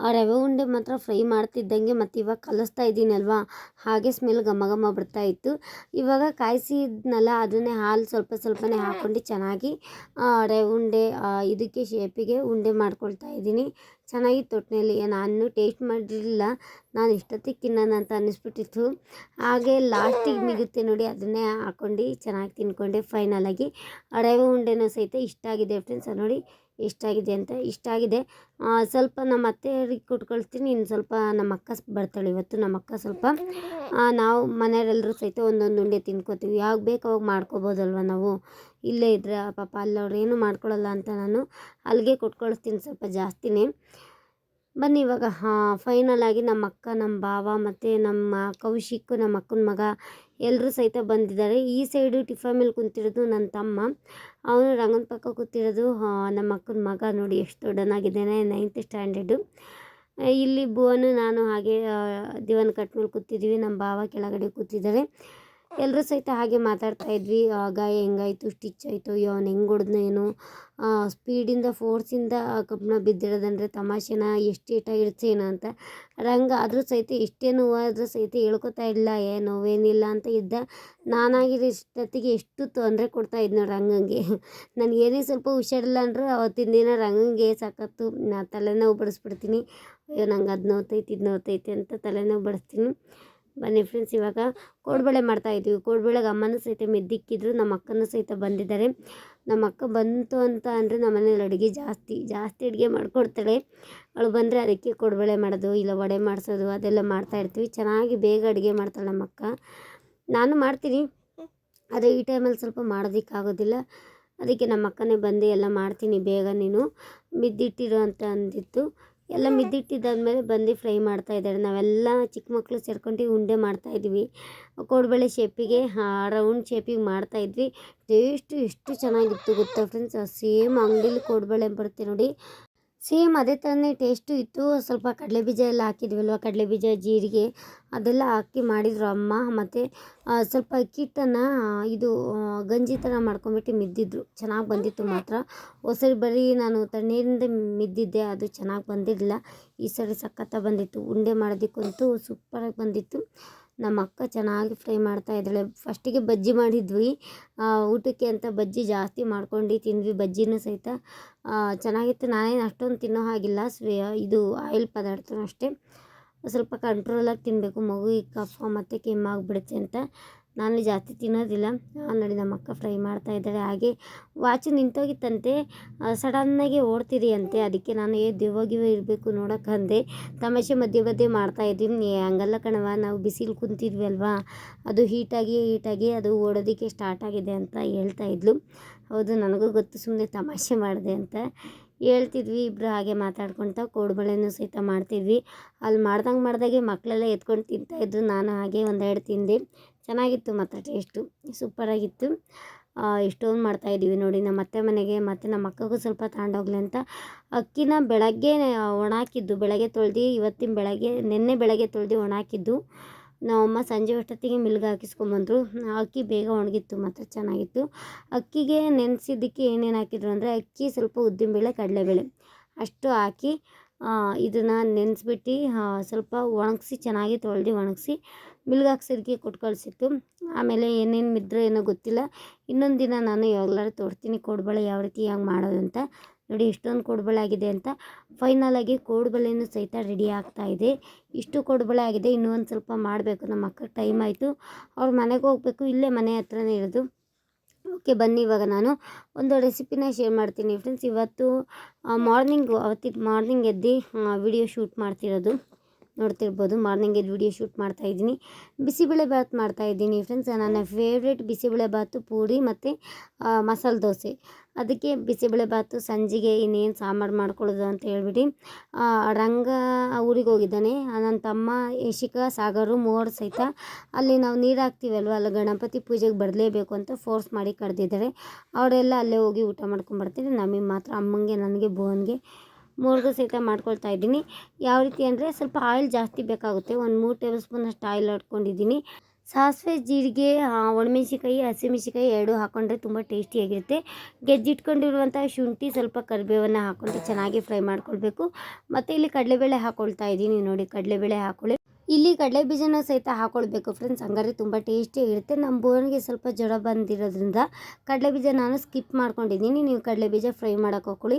ಆ ರವೆ ಉಂಡೆ ಮಾತ್ರ ಫ್ರೈ ಮಾಡ್ತಿದ್ದಂಗೆ ಮತ್ತು ಇವಾಗ ಕಲಿಸ್ತಾ ಇದ್ದೀನಲ್ವಾ? ಹಾಗೆ ಸ್ಮೆಲ್ ಘಮ ಘಮ ಬರ್ತಾ ಇತ್ತು. ಇವಾಗ ಕಾಯಿಸಿದ್ನಲ್ಲ, ಅದನ್ನೇ ಹಾಲು ಸ್ವಲ್ಪ ಸ್ವಲ್ಪನೇ ಹಾಕ್ಕೊಂಡು ಚೆನ್ನಾಗಿ ರವೆ ಉಂಡೆ ಇದಕ್ಕೆ ಶೇಪಿಗೆ ಉಂಡೆ ಮಾಡ್ಕೊಳ್ತಾ ಇದ್ದೀನಿ. ಚೆನ್ನಾಗಿ ಒಟ್ಟಿನಲ್ಲಿ ನಾನು ಟೇಸ್ಟ್ ಮಾಡಿರಲಿಲ್ಲ ನಾನು ಇಷ್ಟೊತ್ತಿಗೆ ತಿನ್ನೋಣ ಅಂತ ಅನ್ನಿಸ್ಬಿಟ್ಟಿತ್ತು. ಹಾಗೆ ಲಾಸ್ಟಿಗೆ ಮಿಗುತ್ತೆ ನೋಡಿ, ಅದನ್ನೇ ಹಾಕ್ಕೊಂಡು ಚೆನ್ನಾಗಿ ತಿನ್ಕೊಂಡೆ ಫೈನಲಾಗಿ ರವೆ ಉಂಡೆನೂ ಸಹಿತ ಇಷ್ಟ ಆಗಿದೆ ಫ್ರೆಂಡ್ಸ್ ನೋಡಿ. ಎಷ್ಟಾಗಿದೆ ಅಂತ ಇಷ್ಟ ಆಗಿದೆ ಸ್ವಲ್ಪ ನಮ್ಮ ಅತ್ತೆಯವ್ರಿಗೆ ಕೊಟ್ಕೊಳ್ತೀನಿ. ಇನ್ನು ಸ್ವಲ್ಪ ನಮ್ಮ ಅಕ್ಕ ಬರ್ತಾಳೆ. ಇವತ್ತು ನಮ್ಮ ಅಕ್ಕ ಸ್ವಲ್ಪ ನಾವು ಮನೆಯವರೆಲ್ಲರೂ ಸಹಿತ ಒಂದೊಂದು ಉಂಡೆ ತಿನ್ಕೋತೀವಿ. ಯಾವಾಗ ಬೇಕು ಅವಾಗ ಮಾಡ್ಕೋಬೋದಲ್ವ ನಾವು? ಇಲ್ಲೇ ಇದ್ದರೆ ಪಾಪ ಅಲ್ಲವ್ರು ಏನು ಮಾಡ್ಕೊಳ್ಳಲ್ಲ ಅಂತ ನಾನು ಅಲ್ಲಿಗೆ ಕೊಟ್ಕೊಳ್ತೀನಿ ಸ್ವಲ್ಪ ಜಾಸ್ತಿನೇ. ಬನ್ನಿ ಇವಾಗ ಫೈನಲ್ ಆಗಿ ನಮ್ಮ ಅಕ್ಕ, ನಮ್ಮ ಭಾವ ಮತ್ತು ನಮ್ಮ ಕೌಶಿಕ್, ನಮ್ಮ ಅಕ್ಕನ ಮಗ ಎಲ್ಲರೂ ಸಹಿತ ಬಂದಿದ್ದಾರೆ. ಈ ಸೈಡು ಟಿಫನ್ ಮೇಲೆ ಕುಂತಿರೋದು ನನ್ನ ತಮ್ಮ. ಅವನು ರಂಗನ ಪಕ್ಕ ಕೂತಿರೋದು ನಮ್ಮ ಅಕ್ಕನ ಮಗ ನೋಡಿ ಎಷ್ಟು ದೊಡ್ಡನಾಗಿದ್ದಾನೆ ನೈನ್ತ್ ಸ್ಟ್ಯಾಂಡರ್ಡು ಇಲ್ಲಿ ಭುವನು, ನಾನು ಹಾಗೆ ದಿವನ್ ಕಟ್ ಮೇಲೆ ಕೂತಿದ್ದೀವಿ, ನಮ್ಮ ಭಾವ ಕೆಳಗಡೆ ಕೂತಿದ್ದಾರೆ. ಎಲ್ಲರೂ ಸಹಿತ ಹಾಗೆ ಮಾತಾಡ್ತಾ ಇದ್ವಿ. ಗಾಯ ಹೆಂಗಾಯಿತು? ಸ್ಟಿಚ್ ಆಯಿತು? ಅವ್ನು ಹೆಂಗೆ ಹೊಡೆದ್ನೇನು ಸ್ಪೀಡಿಂದ ಫೋರ್ಸಿಂದ ಕಬ್ಬಣ ಬಿದ್ದಿರೋದಂದರೆ ತಮಾಷೆನ? ಎಷ್ಟು ಏಟಾಗಿರುತ್ತೆ ಏನೋ ಅಂತ? ರಂಗ ಆದರೂ ಸಹಿತ ಎಷ್ಟೇ ನೋವಾದರೂ ಸಹಿತ ಹೇಳ್ಕೊತಾ ಇಲ್ಲ. ಏ, ನೋವೇನಿಲ್ಲ ಅಂತ ಇದ್ದ ನಾನಾಗಿರೋ ಇಷ್ಟೊತ್ತಿಗೆ ಎಷ್ಟು ತೊಂದರೆ ಕೊಡ್ತಾ ಇದ್ನೋ ರಂಗಂಗೆ. ನನಗೇನೇ ಸ್ವಲ್ಪ ಹುಷಾರಿಲ್ಲ ಅಂದ್ರೆ ಅವತ್ತಿನ ದಿನ ರಂಗಂಗೆ, ಸಾಕತ್ತು, ನಾ ತಲೆನೋವು ಬಡಿಸ್ಬಿಡ್ತೀನಿ. ಅಯ್ಯೋ, ನಂಗೆ ಅದು ನೋವ್ತೈತಿ, ಇದು ನೋವ್ತೈತಿ ಅಂತ ತಲೆನೋವು ಬಡಿಸ್ತೀನಿ. ಬನ್ನಿ ಫ್ರೆಂಡ್ಸ್ ಇವಾಗ ಕೋಡ್ಬಳೆ ಮಾಡ್ತಾ ಇದ್ದೀವಿ ಕೋಡ್ಬಳೆಗೆ ಅಮ್ಮನೂ ಸಹಿತ ಮೆದ್ದಿಕ್ಕಿದ್ರು, ನಮ್ಮ ಅಕ್ಕನೂ ಸಹಿತ ಬಂದಿದ್ದಾರೆ. ನಮ್ಮ ಅಕ್ಕ ಬಂತು ಅಂತ ಅಂದರೆ ನಮ್ಮ ಮನೇಲಿ ಅಡುಗೆ ಜಾಸ್ತಿ ಜಾಸ್ತಿ ಅಡುಗೆ ಮಾಡಿಕೊಡ್ತಾಳೆ. ಅವಳು ಬಂದರೆ ಅದಕ್ಕೆ ಕೋಡ್ಬಳೆ ಮಾಡೋದು, ಇಲ್ಲ ವಡೆ ಮಾಡಿಸೋದು, ಅದೆಲ್ಲ ಮಾಡ್ತಾ ಇರ್ತೀವಿ. ಚೆನ್ನಾಗಿ ಬೇಗ ಅಡುಗೆ ಮಾಡ್ತಾಳೆ ನಮ್ಮ ಅಕ್ಕ. ನಾನು ಮಾಡ್ತೀನಿ, ಆದರೆ ಈ ಟೈಮಲ್ಲಿ ಸ್ವಲ್ಪ ಮಾಡೋದಕ್ಕಾಗೋದಿಲ್ಲ. ಅದಕ್ಕೆ ನಮ್ಮ ಅಕ್ಕನೇ ಬಂದು ಎಲ್ಲ ಮಾಡ್ತೀನಿ, ಬೇಗ ನೀನು ಮಿದ್ದಿಟ್ಟಿರು ಅಂತ ಅಂದಿತ್ತು ಎಲ್ಲ ಮಿದ್ದಿಟ್ಟಿದ್ದಾದ್ಮೇಲೆ ಬಂದು ಫ್ರೈ ಮಾಡ್ತಾ ಇದ್ದಾರೆ. ನಾವೆಲ್ಲ ಚಿಕ್ಕ ಮಕ್ಕಳು ಸೇರ್ಕೊಂಡು ಉಂಡೆ ಮಾಡ್ತಾ ಇದ್ವಿ. ಕೋಡ್ಬಳೆ ಶೇಪಿಗೆ ರೌಂಡ್ ಶೇಪಿಗೆ ಮಾಡ್ತಾ ಇದ್ವಿ. ಟೇಸ್ಟ್ ಎಷ್ಟು ಚೆನ್ನಾಗಿತ್ತು ಗೊತ್ತಾ ಫ್ರೆಂಡ್ಸ್ ಸೇಮ್ ಅಂಗಡೀಲಿ ಕೋಡ್ಬಳೆ ಬರುತ್ತೆ ನೋಡಿ. ಸೇಮ್ ಅದೇ ಥರನೇ ಟೇಸ್ಟು ಇತ್ತು. ಸ್ವಲ್ಪ ಕಡಲೆ ಬೀಜ ಎಲ್ಲ ಹಾಕಿದ್ವಲ್ವ? ಕಡಲೆಬೀಜ ಜೀರಿಗೆ ಅದೆಲ್ಲ ಹಾಕಿ ಮಾಡಿದರು ಅಮ್ಮ. ಮತ್ತು ಸ್ವಲ್ಪ ಅಕ್ಕಿಟ್ಟನ್ನು ಇದು ಗಂಜಿ ಥರ ಮಾಡ್ಕೊಂಬಿಟ್ಟು ಮಿದ್ದಿದ್ರು. ಚೆನ್ನಾಗಿ ಬಂದಿತ್ತು ಮಾತ್ರ. ಹೊಸರಿ ಬರೀ ನಾನು ತಣ್ಣೀರಿಂದ ಮಿದ್ದಿದ್ದೆ. ಅದು ಚೆನ್ನಾಗಿ ಬಂದಿರಲಿಲ್ಲ. ಈ ಸರಿ ಸಖತ್ತ ಬಂದಿತ್ತು. ಉಂಡೆ ಮಾಡೋದಕ್ಕಂತೂ ಸೂಪರಾಗಿ ಬಂದಿತ್ತು. ನಮ್ಮ ಅಕ್ಕ ಚೆನ್ನಾಗಿ ಫ್ರೈ ಮಾಡ್ತಾ ಇದ್ದಾಳೆ. ಫಸ್ಟಿಗೆ ಬಜ್ಜಿ ಮಾಡಿದ್ವಿ. ಊಟಕ್ಕೆ ಅಂತ ಬಜ್ಜಿ ಜಾಸ್ತಿ ಮಾಡ್ಕೊಂಡು ತಿಂದ್ವಿ. ಬಜ್ಜಿನೂ ಸಹಿತ ಚೆನ್ನಾಗಿತ್ತು. ನಾನೇನು ಅಷ್ಟೊಂದು ತಿನ್ನೋ ಹಾಗಿಲ್ಲ. ಸ್ವೇ, ಇದು ಆಯಿಲ್ ಪದಾರ್ಥನೂ ಅಷ್ಟೇ. ಸ್ವಲ್ಪ ಕಂಟ್ರೋಲಾಗಿ ತಿನ್ನಬೇಕು ಮಗುವಿಗೆ ಕಫ ಮತ್ತು ಕೆಮ್ಮಾಗ್ಬಿಡುತ್ತೆ ಅಂತ. ನಾನು ಜಾಸ್ತಿ ತಿನ್ನೋದಿಲ್ಲ. ನೋಡಿ ನಮ್ಮ ಅಕ್ಕ ಫ್ರೈ ಮಾಡ್ತಾ ಇದ್ದಾಳೆ. ಹಾಗೆ ವಾಚ್ ನಿಂತೋಗಿತ್ತಂತೆ. ಸಡನ್ನಾಗಿ ಅಂತೆ ಅದಕ್ಕೆ ನಾನು ಏ ಗಿವ ಇರಬೇಕು ನೋಡೋಕ್ಕಂದೆ ತಮಾಷೆ ಮಧ್ಯೆ ಮಧ್ಯೆ ಮಾಡ್ತಾ ಇದ್ದೀನಿ ಹಂಗಲ್ಲ ಕಣವ ನಾವು ಬಿಸಿಲು ಕುಂತಿದ್ವಿ ಅಲ್ವಾ? ಅದು ಹೀಟಾಗಿ ಹೀಟಾಗಿ ಅದು ಓಡೋದಕ್ಕೆ ಸ್ಟಾರ್ಟ್ ಆಗಿದೆ ಅಂತ ಹೇಳ್ತಾ ಇದ್ಲು. ಹೌದು, ನನಗೂ ಗೊತ್ತು. ಸುಮ್ಮನೆ ತಮಾಷೆ ಮಾಡಿದೆ ಅಂತ ಹೇಳ್ತಿದ್ವಿ. ಇಬ್ಬರು ಹಾಗೆ ಮಾತಾಡ್ಕೊಳ್ತಾ ಕೋಡುಬಳೆನು ಸಹಿತ ಮಾಡ್ತಿದ್ವಿ. ಅಲ್ಲಿ ಮಾಡ್ದಂಗೆ ಮಾಡ್ದಾಗೆ ಮಕ್ಕಳೆಲ್ಲ ಎತ್ಕೊಂಡು ತಿಂತಾಯಿದ್ರು ನಾನು ಹಾಗೆ ಒಂದೆರಡು ತಿಂದೆ. ಚೆನ್ನಾಗಿತ್ತು ಮಾತ್ರ ಟೇಸ್ಟು, ಸೂಪರಾಗಿತ್ತು. ಇಷ್ಟೊಂದು ಮಾಡ್ತಾಯಿದ್ದೀವಿ ನೋಡಿ, ನಮ್ಮ ಅತ್ತೆ ಮನೆಗೆ ಮತ್ತು ನಮ್ಮ ಅಕ್ಕಗೂ ಸ್ವಲ್ಪ ತಗೊಂಡೋಗ್ಲಿ ಅಂತ. ಅಕ್ಕಿನ ಬೆಳಗ್ಗೆ ಒಣ ಹಾಕಿದ್ದು, ಬೆಳಗ್ಗೆ ತೊಳ್ದು, ಇವತ್ತಿನ ಬೆಳಗ್ಗೆ, ನಿನ್ನೆ ಬೆಳಗ್ಗೆ ತೊಳ್ದು ಒಣ ಹಾಕಿದ್ದು. ನಮ್ಮಮ್ಮ ಸಂಜೆ ಅಷ್ಟೊತ್ತಿಗೆ ಮಿಲ್ಗೆ ಹಾಕಿಸ್ಕೊಂಬಂದರು ಅಕ್ಕಿ ಬೇಗ ಒಣಗಿತ್ತು ಮಾತ್ರ, ಚೆನ್ನಾಗಿತ್ತು. ಅಕ್ಕಿಗೆ ನೆನೆಸಿದ್ದಕ್ಕೆ ಏನೇನು ಹಾಕಿದ್ರು ಅಂದರೆ, ಅಕ್ಕಿ ಸ್ವಲ್ಪ ಉದ್ದಿನಬೇಳೆ, ಕಡಲೆಬೇಳೆ. ಅಷ್ಟು ಹಾಕಿ ಇದನ್ನು ನೆನೆಸ್ಬಿಟ್ಟು ಸ್ವಲ್ಪ ಒಣಗಿಸಿ, ಚೆನ್ನಾಗಿ ತೊಳ್ದು ಒಣಗಿಸಿ ಹಾಕ್ಸಿದ್ದಕ್ಕೆ ಕೊಟ್ಟು ಕಳಿಸಿತ್ತು. ಆಮೇಲೆ ಏನೇನು ಮಿದ್ರೆ ಏನೋ ಗೊತ್ತಿಲ್ಲ. ಇನ್ನೊಂದು ದಿನ ನಾನು ಎಲ್ಲರೂ ತೋರಿಸ್ತೀನಿ ಕೋಡ್ಬಳೆ ಯಾವ ರೀತಿ ಹೆಂಗೆ ಮಾಡೋದು ಅಂತ. ನೋಡಿ ಇಷ್ಟೊಂದು ಕೋಡ್ಬಳೆ ಆಗಿದೆ ಅಂತ. ಫೈನಲ್ ಆಗಿ ಕೋಡುಬಳೆನೂ ಸಹಿತ ರೆಡಿ ಆಗ್ತಾ ಇದೆ. ಇಷ್ಟು ಕೋಡ್ಬಳೆ ಆಗಿದೆ, ಇನ್ನೂ ಒಂದು ಸ್ವಲ್ಪ ಮಾಡಬೇಕು. ನಮ್ಮ ಅಕ್ಕ ಟೈಮ್ ಆಯಿತು. ಅವ್ರ ಮನೆಗೆ ಹೋಗಬೇಕು. ಇಲ್ಲೇ ಮನೆ ಹತ್ರನೇ ಇರೋದು. ಓಕೆ, ಬನ್ನಿ ಇವಾಗ ನಾನು. ಒಂದು ರೆಸಿಪಿನ ಶೇರ್ ಮಾಡ್ತೀನಿ. ಫ್ರೆಂಡ್ಸ್ ಇವತ್ತು ಮಾರ್ನಿಂಗು ಅವತ್ತಿದ್ದು ಮಾರ್ನಿಂಗ್ ಎದ್ದು ವಿಡಿಯೋ ಶೂಟ್ ಮಾಡ್ತಿರೋದು. ನೋಡ್ತಿರ್ಬೋದು. ಮಾರ್ನಿಂಗ್ ಎದ್ದು ವಿಡಿಯೋ ಶೂಟ್ ಮಾಡ್ತಾ ಇದ್ದೀನಿ. ಬಿಸಿಬೇಳೆ ಬಾತ್ ಮಾಡ್ತಾ ಇದ್ದೀನಿ ಫ್ರೆಂಡ್ಸ್ ನನ್ನ ಫೇವ್ರೇಟ್ ಬಿಸಿಬೇಳೆ ಬಾತು ಪೂರಿ ಮತ್ತು ಮಸಾಲೆ ದೋಸೆ. ಅದಕ್ಕೆ ಬಿಸಿಬೇಳೆ ಭಾತು ಸಂಜೆಗೆ ಇನ್ನೇನು ಸಾಂಬಾರು ಮಾಡ್ಕೊಳ್ಳೋದು ಅಂತ ಹೇಳ್ಬಿಟ್ಟು ರಂಗ ಊರಿಗೆ ಹೋಗಿದ್ದಾನೆ. ನನ್ನ ತಮ್ಮ ಯಶಿಕಾ ಸಾಗರು ಮೂವರು ಸಹಿತ ಅಲ್ಲಿ ನಾವು ನೀರು ಹಾಕ್ತೀವಲ್ವ? ಅಲ್ಲಿ ಗಣಪತಿ ಪೂಜೆಗೆ ಬರಲೇಬೇಕು ಅಂತ ಫೋರ್ಸ್ ಮಾಡಿ ಕರೆದಿದ್ದಾರೆ. ಅವರೆಲ್ಲ ಅಲ್ಲೇ ಹೋಗಿ ಊಟ ಮಾಡ್ಕೊಂಡು ಬರ್ತೀವಿ ನಮಗೆ ಮಾತ್ರ ಅಮ್ಮಂಗೆ, ನನಗೆ, ಭುವನ್ಗೆ ಮೂರ್ಗೂ ಸಹಿತ ಮಾಡ್ಕೊಳ್ತಾ ಇದ್ದೀನಿ. ಯಾವ ರೀತಿ ಅಂದರೆ ಸ್ವಲ್ಪ ಆಯಿಲ್ ಜಾಸ್ತಿ ಬೇಕಾಗುತ್ತೆ. ಒಂದು ಮೂರು ಟೇಬಲ್ ಸ್ಪೂನ್ ಅಷ್ಟು ಆಯಿಲ್ ಹಾಕ್ಕೊಂಡಿದ್ದೀನಿ ಸಾಸಿವೆ, ಜೀರಿಗೆ ಒಣಮೆಣ್ಸಿಕಾಯಿ ಹಸಿಮೆಣ್ಸಿಕಾಯಿ ಎರಡು ಹಾಕ್ಕೊಂಡ್ರೆ ತುಂಬ ಟೇಸ್ಟಿಯಾಗಿರುತ್ತೆ. ಗೆಜ್ಜಿಟ್ಕೊಂಡಿರುವಂಥ ಶುಂಠಿ ಸ್ವಲ್ಪ ಕರಿಬೇವನ್ನು ಹಾಕ್ಕೊಂಡು ಚೆನ್ನಾಗಿ ಫ್ರೈ ಮಾಡ್ಕೊಳ್ಬೇಕು. ಮತ್ತು ಇಲ್ಲಿ ಕಡಲೆಬೇಳೆ ಹಾಕ್ಕೊಳ್ತಾ ಇದ್ದೀನಿ. ನೋಡಿ, ಕಡಲೆಬೇಳೆ ಹಾಕ್ಕೊಳ್ಳಿ ಇಲ್ಲಿ ಕಡಲೆ ಬೀಜನ ಸಹಿತ ಹಾಕೊಳ್ಬೇಕು ಫ್ರೆಂಡ್ಸ್ ಹಂಗಾರೆ ತುಂಬ ಟೇಸ್ಟಿಯಾಗಿರುತ್ತೆ ನಮ್ಮ ಬೋನಿಗೆ ಸ್ವಲ್ಪ ಜ್ವರ ಬಂದಿರೋದ್ರಿಂದ ಕಡಲೆ ಬೀಜ ನಾನು ಸ್ಕಿಪ್ ಮಾಡ್ಕೊಂಡಿದ್ದೀನಿ. ನೀವು ಕಡಲೆ ಬೀಜ ಫ್ರೈ ಮಾಡೋಕೆ ಹಾಕ್ಕೊಳ್ಳಿ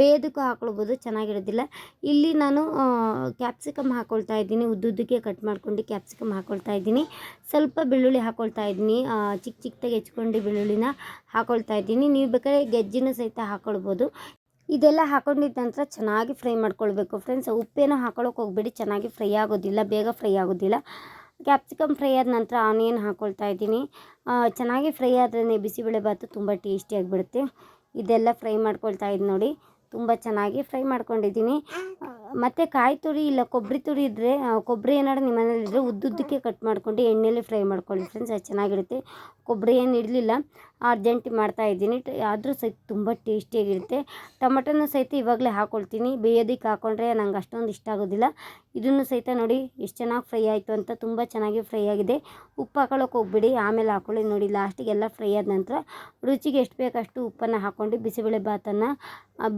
ಬೇದಕ್ಕೂ ಹಾಕೊಳ್ಬೋದು, ಚೆನ್ನಾಗಿರೋದಿಲ್ಲ. ಇಲ್ಲಿ ನಾನು ಕ್ಯಾಪ್ಸಿಕಮ್ ಹಾಕ್ಕೊಳ್ತಾ ಇದ್ದೀನಿ. ಉದ್ದುದ್ದಕ್ಕೆ ಕಟ್ ಮಾಡ್ಕೊಂಡು ಕ್ಯಾಪ್ಸಿಕಮ್ ಹಾಕ್ಕೊಳ್ತಾ ಇದ್ದೀನಿ. ಸ್ವಲ್ಪ ಬೆಳ್ಳುಳ್ಳಿ ಹಾಕ್ಕೊಳ್ತಾ ಇದ್ದೀನಿ. ಚಿಕ್ಕ ಚಿಕ್ಕದಾಗಿ ಹೆಚ್ಕೊಂಡು ಬೆಳ್ಳುಳ್ಳಿನ ಹಾಕ್ಕೊಳ್ತಾ ಇದ್ದೀನಿ. ನೀವು ಬೇಕಾದ್ರೆ ಗೆಜ್ಜಿನೂ ಸಹಿತ ಹಾಕ್ಕೊಳ್ಬೋದು ಇದೆಲ್ಲ ಹಾಕೊಂಡಿದ್ದ ನಂತರ ಚೆನ್ನಾಗಿ ಫ್ರೈ ಮಾಡ್ಕೊಳ್ಬೇಕು. ಫ್ರೆಂಡ್ಸ್ ಉಪ್ಪೇನು ಹಾಕೊಳ್ಳೋಕೆ ಹೋಗ್ಬೇಡಿ. ಚೆನ್ನಾಗಿ ಫ್ರೈ ಆಗೋದಿಲ್ಲ, ಬೇಗ ಫ್ರೈ ಆಗೋದಿಲ್ಲ. ಕ್ಯಾಪ್ಸಿಕಮ್ ಫ್ರೈ ಆದ ನಂತರ ಆನಿಯನ್ ಹಾಕ್ಕೊಳ್ತಾ ಇದ್ದೀನಿ. ಚೆನ್ನಾಗಿ ಫ್ರೈ ಆದ್ರೇ ಬಿಸಿಬೇಳೆ ಭಾತು ತುಂಬ ಟೇಸ್ಟಿಯಾಗಿಬಿಡುತ್ತೆ ಇದೆಲ್ಲ ಫ್ರೈ ಮಾಡ್ಕೊಳ್ತಾ ಇದ್ದು ನೋಡಿ. ತುಂಬ ಚೆನ್ನಾಗಿ ಫ್ರೈ ಮಾಡ್ಕೊಂಡಿದ್ದೀನಿ. ಮತ್ತು ಕಾಯಿ ತುರಿ ಇಲ್ಲ ಕೊಬ್ಬರಿ ತುರಿ ಇದ್ದರೆ ಕೊಬ್ಬರಿ ಏನಾದ್ರು ನಿಮ್ಮ ಮನೇಲಿ ಇದ್ರೆ ಉದ್ದುದ್ದಕ್ಕೆ ಕಟ್ ಮಾಡ್ಕೊಂಡು ಎಣ್ಣೆಲಿ ಫ್ರೈ ಮಾಡ್ಕೊಳ್ಳಿ ಫ್ರೆಂಡ್ಸ್ ಅದು ಚೆನ್ನಾಗಿರುತ್ತೆ. ಕೊಬ್ಬರಿ ಏನು ಇಡಲಿಲ್ಲ ಅರ್ಜೆಂಟ್ ಮಾಡ್ತಾ ಇದ್ದೀನಿ. ಆದರೂ ಸಹಿತ ತುಂಬ ಟೇಸ್ಟಿಯಾಗಿರುತ್ತೆ ಟೊಮೆಟೊನೂ ಸಹಿತ ಇವಾಗಲೇ ಹಾಕ್ಕೊಳ್ತೀನಿ ಬೇಯೋದಕ್ಕೆ ಹಾಕ್ಕೊಂಡ್ರೆ ನಂಗೆ ಅಷ್ಟೊಂದು ಇಷ್ಟ ಆಗೋದಿಲ್ಲ. ಇದನ್ನು ಸಹಿತ ನೋಡಿ ಎಷ್ಟು ಚೆನ್ನಾಗಿ ಫ್ರೈ ಆಯಿತು ಅಂತ ತುಂಬ ಚೆನ್ನಾಗಿ ಫ್ರೈ ಆಗಿದೆ. ಉಪ್ಪು ಹಾಕೊಳ್ಳೋಕೆ ಹೋಗ್ಬಿಡಿ ಆಮೇಲೆ ಹಾಕೊಳ್ಳಿ ನೋಡಿ. ಲಾಸ್ಟಿಗೆ ಎಲ್ಲ ಫ್ರೈ ಆದ ನಂತರ ರುಚಿಗೆ ಎಷ್ಟು ಬೇಕಷ್ಟು ಉಪ್ಪನ್ನು ಹಾಕ್ಕೊಂಡು ಬಿಸಿಬೇಳೆ ಭಾತನ್ನು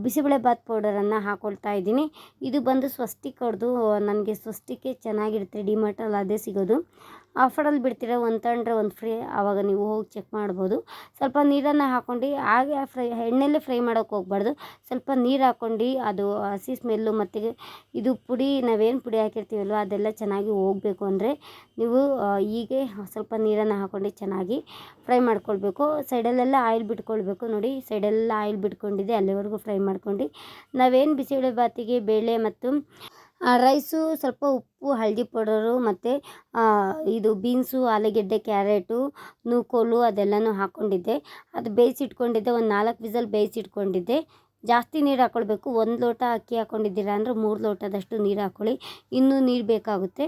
ಬಿಸಿಬೇಳೆ ಭಾತ್ ಪೌಡರನ್ನು ಹಾಕ್ಕೊಳ್ತಾ ಇದ್ದೀನಿ. ಇದು ಬಂದು ಸ್ವಸ್ತಿಕ್ ಅವ್ರದ್ದು ನನಗೆ ಸ್ವಸ್ತಿಕೆ ಚೆನ್ನಾಗಿರುತ್ತೆ ಡಿಮಾರ್ಟಲ್ಲಿ ಅದೇ ಸಿಗೋದು. ಆಫರಲ್ಲಿ ಬಿಡ್ತೀರ ಒಂದು ತಗೊಂಡ್ರೆ ಒಂದು ಫ್ರೀ ಆವಾಗ ನೀವು ಹೋಗಿ ಚೆಕ್ ಮಾಡ್ಬೋದು. ಸ್ವಲ್ಪ ನೀರನ್ನು ಹಾಕ್ಕೊಂಡು ಹಾಗೆ ಫ್ರೈ ಎಣ್ಣೆಲ್ಲೇ ಫ್ರೈ ಮಾಡೋಕೆ ಹೋಗ್ಬಾರ್ದು. ಸ್ವಲ್ಪ ನೀರು ಹಾಕ್ಕೊಂಡು ಅದು ಹಸಿ ಸ್ಮೆಲ್ಲು ಮತ್ತು ಇದು ಪುಡಿ, ನಾವೇನು ಪುಡಿ ಹಾಕಿರ್ತೀವಲ್ವ, ಅದೆಲ್ಲ ಚೆನ್ನಾಗಿ ಹೋಗಬೇಕು ಅಂದರೆ ನೀವು ಹೀಗೆ ಸ್ವಲ್ಪ ನೀರನ್ನು ಹಾಕ್ಕೊಂಡು ಚೆನ್ನಾಗಿ ಫ್ರೈ ಮಾಡ್ಕೊಳ್ಬೇಕು. ಸೈಡಲ್ಲೆಲ್ಲ ಆಯಿಲ್ ಬಿಟ್ಕೊಳ್ಬೇಕು ನೋಡಿ ಸೈಡೆಲ್ಲ ಆಯಿಲ್ ಬಿಟ್ಕೊಂಡಿದೆ ಅಲ್ಲಿವರೆಗೂ ಫ್ರೈ ಮಾಡ್ಕೊಂಡು. ನಾವೇನು ಬಿಸಿಬೇಳೆ ಬಾತಿಗೆ ಬೇಳೆ ಮತ್ತು ರೈಸು ಸ್ವಲ್ಪ ಉಪ್ಪು, ಹಳದಿ ಪೌಡರು ಮತ್ತು ಇದು ಬೀನ್ಸು, ಆಲೂಗೆಡ್ಡೆ, ಕ್ಯಾರೆಟು, ನೂಕೋಲು ಅದೆಲ್ಲನೂ ಹಾಕ್ಕೊಂಡಿದ್ದೆ ಅದು ಬೇಯಿಸಿಟ್ಕೊಂಡಿದ್ದೆ, ಒಂದು ನಾಲ್ಕು ವಿಸಲ್ ಬೇಯಿಸಿಟ್ಕೊಂಡಿದ್ದೆ. ಜಾಸ್ತಿ ನೀರು ಹಾಕ್ಕೊಳ್ಬೇಕು ಒಂದು ಲೋಟ ಅಕ್ಕಿ ಹಾಕ್ಕೊಂಡಿದ್ದೀರಾ ಅಂದರೆ ಮೂರು ಲೋಟದಷ್ಟು ನೀರು ಹಾಕ್ಕೊಳ್ಳಿ ಇನ್ನೂ ನೀರು ಬೇಕಾಗುತ್ತೆ.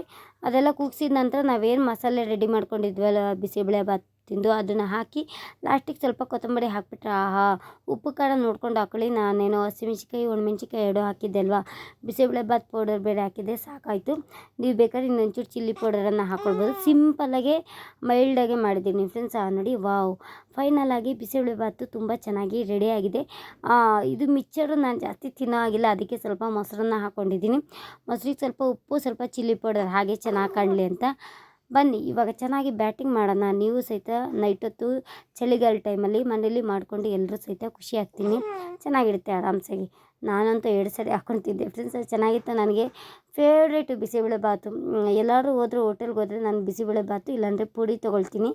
ಅದೆಲ್ಲ ಕೂಗಿಸಿದ ನಂತರ ನಾವೇನು ಮಸಾಲೆ ರೆಡಿ ಮಾಡ್ಕೊಂಡಿದ್ವಲ್ಲ ಬಿಸಿಬೇಳೆ ಭಾತ್ ತಿಂದು ಅದನ್ನು ಹಾಕಿ ಲಾಸ್ಟಿಗೆ ಸ್ವಲ್ಪ ಕೊತ್ತಂಬರಿ ಹಾಕಿಬಿಟ್ರೆ, ಆಹಾ, ಉಪ್ಪು ಖಾರ ನೋಡ್ಕೊಂಡು ಹಾಕೊಳ್ಳಿ. ನಾನೇನೋ ಹಸಿಮೆಣ್ಸಿಕಾಯಿ ಒಣಮೆಣ್ಸಿಕಾಯಿ ಎರಡು ಹಾಕಿದ್ದೆ ಅಲ್ವಾ? ಬಿಸಿಬೇಳೆ ಭಾತ್ ಪೌಡರ್ ಬೇರೆ ಹಾಕಿದ್ದೆ, ಸಾಕಾಯಿತು. ನೀವು ಬೇಕಾದ್ರೆ ಇನ್ನೊಂಚೂರು ಚಿಲ್ಲಿ ಪೌಡರನ್ನು ಹಾಕ್ಕೊಳ್ಬೋದು ಸಿಂಪಲ್ಲಾಗೆ ಮೈಲ್ಡಾಗೆ ಮಾಡಿದ್ದೀನಿ ಫ್ರೆಂಡ್ಸ್ ನೋಡಿ ವಾವ್ ಫೈನಲ್ ಆಗಿ ಬಿಸಿಬೇಳೆ ಭಾತು ತುಂಬ ಚೆನ್ನಾಗಿ ರೆಡಿಯಾಗಿದೆ ಇದು ಮಿಕ್ಚರು ನಾನು ಜಾಸ್ತಿ ತಿನ್ನೋ ಆಗಿಲ್ಲ ಅದಕ್ಕೆ ಸ್ವಲ್ಪ ಮೊಸರನ್ನ ಹಾಕ್ಕೊಂಡಿದ್ದೀನಿ ಮೊಸರಿಗೆ ಸ್ವಲ್ಪ ಉಪ್ಪು, ಸ್ವಲ್ಪ ಚಿಲ್ಲಿ ಪೌಡರ್ ಹಾಗೆ ಚೆನ್ನಾಗಿ ಕಾಣಲಿ ಅಂತ. ಬನ್ನಿ, ಇವಾಗ ಚೆನ್ನಾಗಿ ಬ್ಯಾಟಿಂಗ್ ಮಾಡೋಣ. ನೀವು ಸಹಿತ ನೈಟ್ ಹೊತ್ತು ಚಳಿಗಾಲ ಟೈಮಲ್ಲಿ ಮನೇಲಿ ಮಾಡಿಕೊಂಡು ಎಲ್ಲರೂ ಸಹಿತ ಖುಷಿ ಆಗ್ತೀನಿ. ಚೆನ್ನಾಗಿರುತ್ತೆ ಆರಾಮ್ಸಾಗಿ. ನಾನಂತೂ ಎರಡು ಸರಿ ಹಾಕ್ಕೊಳ್ತಿದ್ದೆ ಫ್ರೆಂಡ್ಸ್ ಚೆನ್ನಾಗಿತ್ತು. ನನಗೆ ಫೇವ್ರೇಟು ಬಿಸಿಬೇಳೆಬಾತು ಎಲ್ಲರೂ ಹೋದರೂ, ಹೋಟೆಲ್ಗೆ ಹೋದರೆ ನಾನು ಬಿಸಿಬೇಳೆಬಾತು ಇಲ್ಲಾಂದರೆ ಪುಡಿ ತೊಗೊಳ್ತೀನಿ.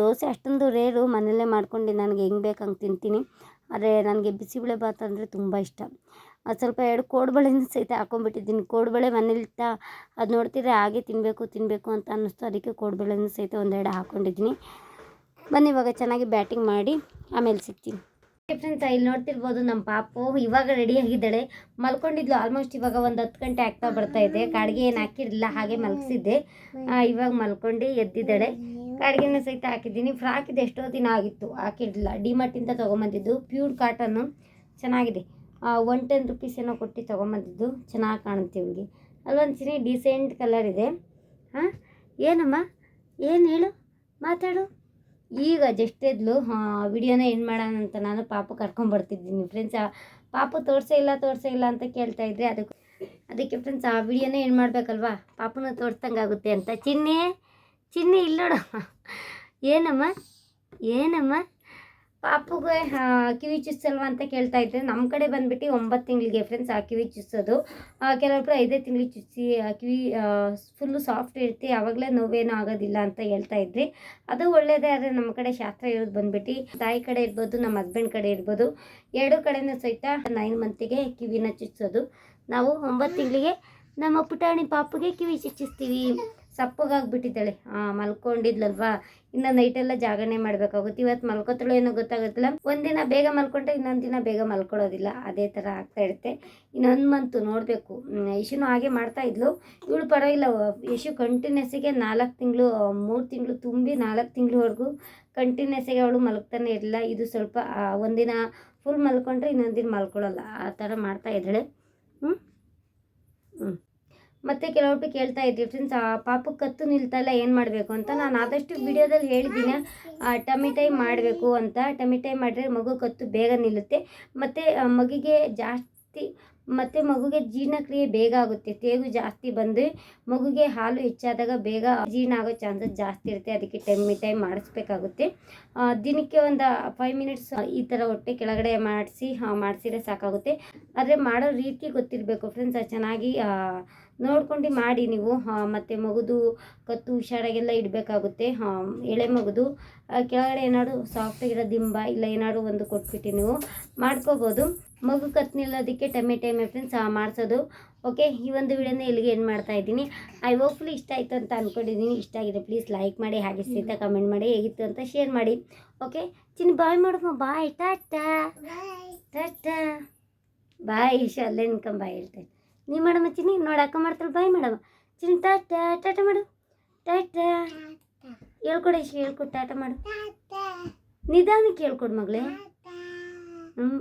ದೋಸೆ ಅಷ್ಟೊಂದು ರೇರು ಮನೆಯಲ್ಲೇ ಮಾಡ್ಕೊಂಡು ನನಗೆ ಹೆಂಗೆ ಬೇಕು ಹಂಗೆ ತಿಂತೀನಿ. ಆದರೆ ನನಗೆ ಬಿಸಿಬೇಳೆ ಬಾತ್ ಅಂದರೆ ತುಂಬ ಇಷ್ಟ. ಅದು ಸ್ವಲ್ಪ ಎರಡು ಕೋಡುಬಳೆನ ಸಹಿತ ಹಾಕ್ಕೊಂಬಿಟ್ಟಿದ್ದೀನಿ ಕೋಡುಬಳೆ ಮನೇಲಿ ತ ಅದು ನೋಡ್ತಿದ್ರೆ ಹಾಗೆ ತಿನ್ನಬೇಕು ತಿನ್ನಬೇಕು ಅಂತ ಅನ್ನಿಸ್ತು. ಅದಕ್ಕೆ ಕೋಡುಬಳೆನ ಸಹಿತ ಒಂದೆರಡು ಹಾಕ್ಕೊಂಡಿದ್ದೀನಿ ಬನ್ನಿ, ಇವಾಗ ಚೆನ್ನಾಗಿ ಬ್ಯಾಟಿಂಗ್ ಮಾಡಿ ಆಮೇಲೆ ಸಿಗ್ತೀನಿ. ಫ್ರೆಂಡ್ಸ್ ಇಲ್ಲಿ ನೋಡ್ತಿರ್ಬೋದು ನಮ್ಮ ಪಾಪು ಇವಾಗ ರೆಡಿ ಆಗಿದ್ದಾಳೆ. ಮಲ್ಕೊಂಡಿದ್ಲು ಆಲ್ಮೋಸ್ಟ್ ಇವಾಗ ಒಂದು ಹತ್ತು ಗಂಟೆ ಆಗ್ತಾ ಬರ್ತಾ ಇದೆ. ಕಾಡಿಗೆ ಏನು ಹಾಕಿರಲಿಲ್ಲ, ಹಾಗೆ ಮಲಗಿಸಿದ್ದೆ. ಇವಾಗ ಮಲ್ಕೊಂಡು ಎದ್ದಿದ್ದಾಳೆ. ಕಾಡಿಗೆನ ಸಹಿತ ಹಾಕಿದ್ದೀನಿ. ಫ್ರಾಕ್ ಎಷ್ಟೋ ದಿನ ಆಗಿತ್ತು, ಹಾಕಿರಲಿಲ್ಲ. ಡಿಮಾರ್ಟಿಂದ ತೊಗೊಂಬಂದಿದ್ದು. ಪ್ಯೂರ್ ಕಾಟನ್ನು ಚೆನ್ನಾಗಿದೆ. ಒನ್ ಟೆನ್ ರುಪೀಸ್ ಏನೋ ಕೊಟ್ಟು ತೊಗೊಂಬಂದಿದ್ದು. ಚೆನ್ನಾಗಿ ಕಾಣುತ್ತೆ ಇವಳಿಗೆ ಅಲ್ಲೊಂದು ಡೀಸೆಂಟ್ ಕಲರ್ ಇದೆ. ಹಾಂ ಏನಮ್ಮ? ಏನು ಹೇಳು? ಮಾತಾಡು. ಈಗ ಜಸ್ಟ್ ಎದ್ಲು ವಿಡಿಯೋನ ಏನು ಮಾಡೋಣ ಅಂತ ನಾನು ಪಾಪ ಕರ್ಕೊಂಬರ್ತಿದ್ದೀನಿ. ಫ್ರೆಂಡ್ಸ್ ಪಾಪು ತೋರಿಸೇ ಇಲ್ಲ ತೋರಿಸೇ ಇಲ್ಲ ಅಂತ ಕೇಳ್ತಾ ಇದ್ರೆ ಅದಕ್ಕೆ ಅದಕ್ಕೆ ಫ್ರೆಂಡ್ಸ್ ಆ, ವಿಡಿಯೋನ ಏನು ಮಾಡಬೇಕಲ್ವಾ? ಪಾಪನ ತೋರಿಸ್ದಂಗೆ ಆಗುತ್ತೆ ಅಂತ. ಚಿನ್ನಿ ಚಿನ್ನಿ ಇಲ್ಲೋಡಮ್ಮ ಏನಮ್ಮ? ಏನಮ್ಮ? ಪಾಪುಗೆ ಕಿವಿ ಚುಚ್ಚಲ್ವಾ ಅಂತ ಕೇಳ್ತಾ ಇದ್ದೆ ನಮ್ಮ ಕಡೆ ಬಂದ್ಬಿಟ್ಟು ಒಂಬತ್ತು ತಿಂಗಳಿಗೆ ಫ್ರೆಂಡ್ಸ್ ಆ, ಕಿವಿ ಚುಚ್ಚೋದು ಕೆಲವೊಬ್ಬರು ಐದೇ ತಿಂಗಳಿಗೆ ಚುಚ್ಚಿ ಕಿವಿ ಫುಲ್ಲು ಸಾಫ್ಟ್ ಇರುತ್ತೆ ಆವಾಗಲೇ ನೋವೇನೂ ಆಗೋದಿಲ್ಲ ಅಂತ ಹೇಳ್ತಾ ಇದ್ರಿ. ಅದು ಒಳ್ಳೆಯದೇ ಆದರೆ ನಮ್ಮ ಕಡೆ ಶಾಸ್ತ್ರ ಇರೋದು ಬಂದ್ಬಿಟ್ಟು ತಾಯಿ ಕಡೆ ಇರ್ಬೋದು ನಮ್ಮ ಹಸ್ಬೆಂಡ್ ಕಡೆ ಇರ್ಬೋದು, ಎರಡು ಕಡೆನೂ ಸಹಿತ ನೈನ್ ಮಂತಿಗೆ ಕಿವಿನ ಚುಚ್ಚೋದು ನಾವು ಒಂಬತ್ತು ತಿಂಗಳಿಗೆ ನಮ್ಮ ಪುಟಾಣಿ ಪಾಪುಗೆ ಕಿವಿ ಚುಚ್ಚಿಸ್ತೀವಿ. ಸಪ್ಪಗಾಗ್ಬಿಟ್ಟಿದ್ದಾಳೆ. ಮಲ್ಕೊಂಡಿದ್ಲಲ್ವಾ? ಇನ್ನು ನೈಟೆಲ್ಲ ಜಾಗರಣೆ ಮಾಡಬೇಕಾಗುತ್ತೆ. ಇವತ್ತು ಮಲ್ಕೋತಾಳೋ ಏನೋ ಗೊತ್ತಾಗುತ್ತಿಲ್ಲ? ಒಂದಿನ ಬೇಗ ಮಲ್ಕೊಂಡ್ರೆ ಇನ್ನೊಂದು ದಿನ ಬೇಗ ಮಲ್ಕೊಳ್ಳೋದಿಲ್ಲ. ಅದೇ ಥರ ಆಗ್ತಾ ಇರುತ್ತೆ. ಇನ್ನೊಂದು ಮಂತು ನೋಡಬೇಕು. ಯಶುನು ಹಾಗೆ ಮಾಡ್ತಾ ಇದ್ಲು. ಇವಳು ಪರವಾಗಿಲ್ಲ, ಯಶು ಕಂಟಿನ್ಯೂಸಿಗೆ ನಾಲ್ಕು ತಿಂಗಳು ಮೂರು ತಿಂಗಳು, ತುಂಬಿ ನಾಲ್ಕು ತಿಂಗಳವರೆಗೂ ಕಂಟಿನ್ಯೂಸಿಗೆ ಅವಳು ಮಲಗ್ತಾನೆ ಇರಲಿಲ್ಲ. ಇದು ಸ್ವಲ್ಪ ಒಂದಿನ ಫುಲ್ ಮಲ್ಕೊಂಡ್ರೆ ಇನ್ನೊಂದು ದಿನ ಮಲ್ಕೊಳ್ಳೋಲ್ಲ. ಆ ಥರ ಮಾಡ್ತಾ ಇದ್ದಾಳೆ. ಹ್ಞೂ ಹ್ಞೂ ಮತ್ತು ಕೆಲವೊಬ್ಬರು ಕೇಳ್ತಾ ಇದ್ದೀವಿ ಫ್ರೆಂಡ್ಸ್, ಆ ಪಾಪ ಕತ್ತು ನಿಲ್ತಲ್ಲ ಏನು ಮಾಡಬೇಕು? ಅಂತ ನಾನು ಆದಷ್ಟು ವಿಡಿಯೋದಲ್ಲಿ ಹೇಳಿದ್ದೀನಿ. ಟಮಿಟೈ ಮಾಡಬೇಕು ಅಂತ. ಟಮಿಟೈ ಮಾಡಿದ್ರೆ ಮಗು ಕತ್ತು ಬೇಗ ನಿಲ್ಲುತ್ತೆ. ಮತ್ತು ಮಗುಗೆ ಜಾಸ್ತಿ ಮತ್ತು ಮಗುಗೆ ಜೀರ್ಣಕ್ರಿಯೆ ಬೇಗ ಆಗುತ್ತೆ. ತೇಗು ಜಾಸ್ತಿ ಬಂದು ಮಗುಗೆ ಹಾಲು ಹೆಚ್ಚಾದಾಗ ಬೇಗ ಜೀರ್ಣ ಆಗೋ ಚಾನ್ಸಸ್ ಜಾಸ್ತಿ ಇರುತ್ತೆ. ಅದಕ್ಕೆ ಟೈಮ್ ಟೈಮ್ ಮಾಡಿಸ್ಬೇಕಾಗುತ್ತೆ. ದಿನಕ್ಕೆ ಒಂದು ಫೈವ್ ಮಿನಿಟ್ಸ್ ಈ ಥರ ಹೊಟ್ಟೆ ಕೆಳಗಡೆ ಮಾಡಿಸಿ ಮಾಡಿಸಿದ್ರೆ ಸಾಕಾಗುತ್ತೆ. ಆದರೆ ಮಾಡೋ ರೀತಿ ಗೊತ್ತಿರಬೇಕು ಫ್ರೆಂಡ್ಸ್ ಚೆನ್ನಾಗಿ ನೋಡ್ಕೊಂಡು ಮಾಡಿ ನೀವು. ಮತ್ತು ಮಗುದು ಕತ್ತು ಹುಷಾರಾಗೆಲ್ಲ ಇಡಬೇಕಾಗುತ್ತೆ. ಎಳೆ ಮಗುದು ಕೆಳಗಡೆ ಏನಾದ್ರು ಸಾಫ್ಟಾಗಿರೋ ದಿಂಬ ಇಲ್ಲ ಏನಾದ್ರು ಒಂದು ಕೊಟ್ಬಿಟ್ಟು ನೀವು ಮಾಡ್ಕೋಬೋದು. ಮಗು ಅದಕ್ಕೆ ಟೊಮೆಟೊ ಟಮೆ ಟೈಮೆ ಫ್ರೆಂಡ್ಸ್ ಮಾಡಿಸೋದು. ಓಕೆ ಈ ಒಂದು ವಿಡಿಯೋನ ಇಲ್ಲಿಗೆ ಏನು ಮಾಡ್ತಾ ಇದ್ದೀನಿ. ಐ ಹೋಪ್ಫುಲಿ ಇಷ್ಟ ಆಯಿತು ಅಂತ ಅಂದ್ಕೊಂಡಿದ್ದೀನಿ ಇಷ್ಟ ಆಗಿದೆ ಪ್ಲೀಸ್ ಲೈಕ್ ಮಾಡಿ ಹಾಗೆ ಸಹಿತ ಕಮೆಂಟ್ ಮಾಡಿ ಹೇಗಿತ್ತು ಅಂತ ಶೇರ್ ಮಾಡಿ. ಓಕೆ ಚಿನ್ನ ಬಾಯ್ ಮಾಡಮ್ಮ ಬಾಯ್ ಟಾಟಾ. ಟಾಟಾ. ಬಾಯ್ ಇಶಾ ಅಲ್ಲೇ ಬಾಯ್ ಹೇಳ್ತೇನೆ. ನೀ ಮಾಡಮ್ಮ ಚಿನ್ನಿ ನೋಡಾಕ ಮಾಡ್ತಾಳೆ ಬಾಯ್ ಮಾಡಮ್ಮ. ಚಿನ್ನ ಟಾಟಾ ಟಾಟಾ ಮಾಡು. ಟಾಟಾ. ಹೇಳ್ಕೊಡು ಇಶ ಹೇಳ್ಕೊಡು ಟಾಟಾ ಮಾಡು. ನಿಧಾನಕ್ಕೆ ಹೇಳ್ಕೊಡು ಮಗಳೇ. ಹ್ಞೂ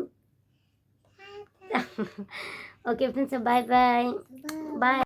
ಓಕೆ ಫ್ರೆಂಡ್ಸ್ ಬಾಯ್ ಬಾಯ್ ಬಾಯ್